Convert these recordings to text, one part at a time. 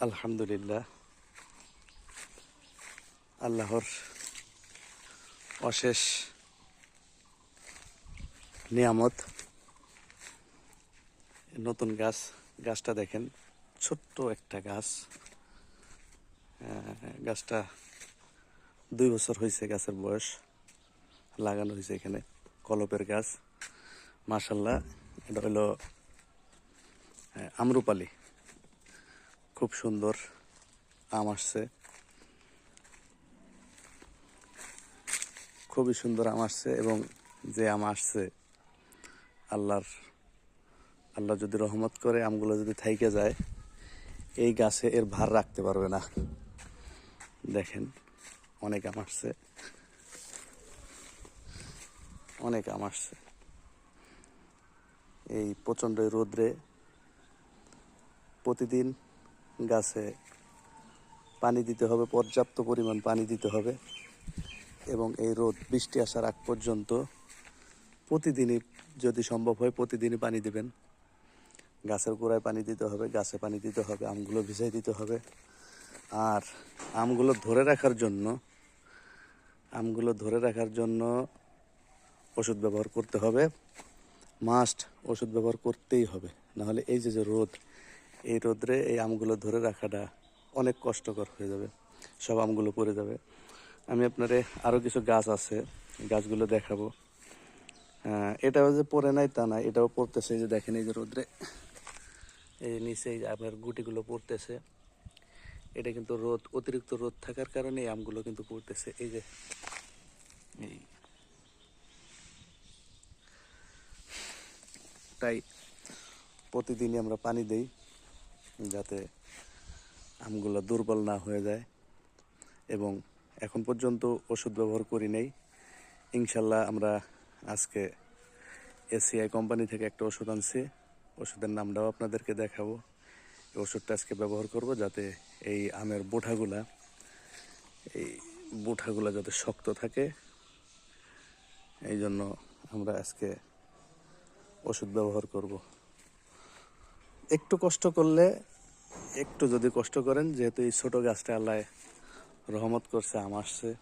আলহামদুলিল্লাহ। আল্লাহর অশেষ নিয়ামত। নতুন গাছ, গাছটা দেখেন, ছোট্ট একটা গাছ। গাছটা দুই বছর হয়েছে গাছের বয়স, লাগানো হয়েছে এখানে, কলপের গাছ। মাশাল্লাহ, এটা হলো আমরুপালি। খুব সুন্দর আম আসছে। খুবই সুন্দর আম আসছে এবং যে আম আসছে, আল্লাহর, আল্লাহ যদি রহমত করে আমগুলো যদি থাইকে যায়, এই গাছে এর ভার রাখতে পারবে না। দেখেন, অনেক আম আসছে। অনেক আম আসছে। এই প্রচণ্ড রোদ্রে প্রতিদিন গাছে পানি দিতে হবে, পর্যাপ্ত পরিমাণ পানি দিতে হবে এবং এই রোদ, বৃষ্টি আসার আগ পর্যন্ত প্রতিদিনই যদি সম্ভব হয় প্রতিদিনই পানি দেবেন। গাছের গোড়ায় পানি দিতে হবে, গাছে পানি দিতে হবে, আমগুলো ভিজাই দিতে হবে। আর আমগুলো ধরে রাখার জন্য, আমগুলো ধরে রাখার জন্য ওষুধ ব্যবহার করতে হবে। মাস্ট ওষুধ ব্যবহার করতেই হবে, নাহলে এই যে যে রোদ এই রোদ্রে এই আমগুলো ধরে রাখাটা অনেক কষ্টকর হয়ে যাবে। সব আমগুলো পড়ে যাবে। আমি আপনারে আরও কিছু গাছ আছে গাছগুলো দেখাবো। এটাও যে পড়ে নাই তা না, এটাও পড়তেছে যে দেখেন এই যে রোদ্রে। এই নিচে এই আপনার গুটিগুলো পড়তেছে। এটা কিন্তু রোদ, অতিরিক্ত রোদ থাকার কারণে এই আমগুলো কিন্তু পড়তেছে। এই যে, এই। তাই প্রতিদিনই আমরা পানি দেই। যাতে আমগুলো দুর্বল না হয়ে যায়। এবং এখন পর্যন্ত ওষুধ ব্যবহার করি নেই। ইনশাল্লাহ আমরা আজকে এসিআই কোম্পানি থেকে একটা ওষুধ আনছি। ওষুধের নামটাও আপনাদেরকে দেখাবো। এই ওষুধটা আজকে ব্যবহার করব যাতে এই আমের বোঠাগুলা, এই বোঠাগুলা যাতে শক্ত থাকে। এই জন্য আমরা আজকে ওষুধ ব্যবহার করব। একটু কষ্ট করলে, একটু যদি কষ্ট করেন, যেহেতু এই ছোট গাছটা আল্লাহ রহমত করছে, আম আসছে,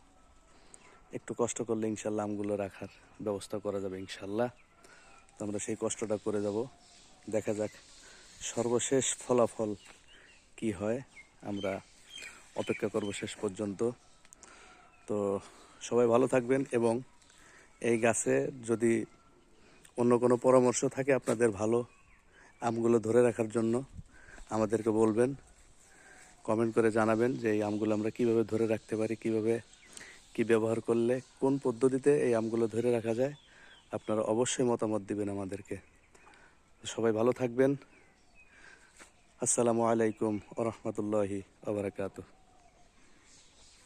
একটু কষ্ট করলে ইনশাল্লাহ আমগুলো রাখার ব্যবস্থা করা যাবে ইনশাল্লাহ। তো আমরা সেই কষ্টটা করে যাব। দেখা যাক সর্বশেষ ফলাফল কি হয়। আমরা অপেক্ষা করব শেষ পর্যন্ত। তো সবাই ভালো থাকবেন এবং এই গাছে যদি অন্য কোনো পরামর্শ থাকে আপনাদের ভালো আমগুলো ধরে রাখার জন্য আমাদেরকে বলবেন কমেন্ট করে জানাবেন যে এই আমগুলো আমরা কীভাবে ধরে রাখতে পারি, কীভাবে কি ব্যবহার করলে, কোন পদ্ধতিতে এই আমগুলো ধরে রাখা যায়, আপনারা অবশ্যই মতামত দিবেন আমাদেরকে। সবাই ভালো থাকবেন। আসসালামু আলাইকুম ওরহমতুল্লাহি আবরাকাতুহ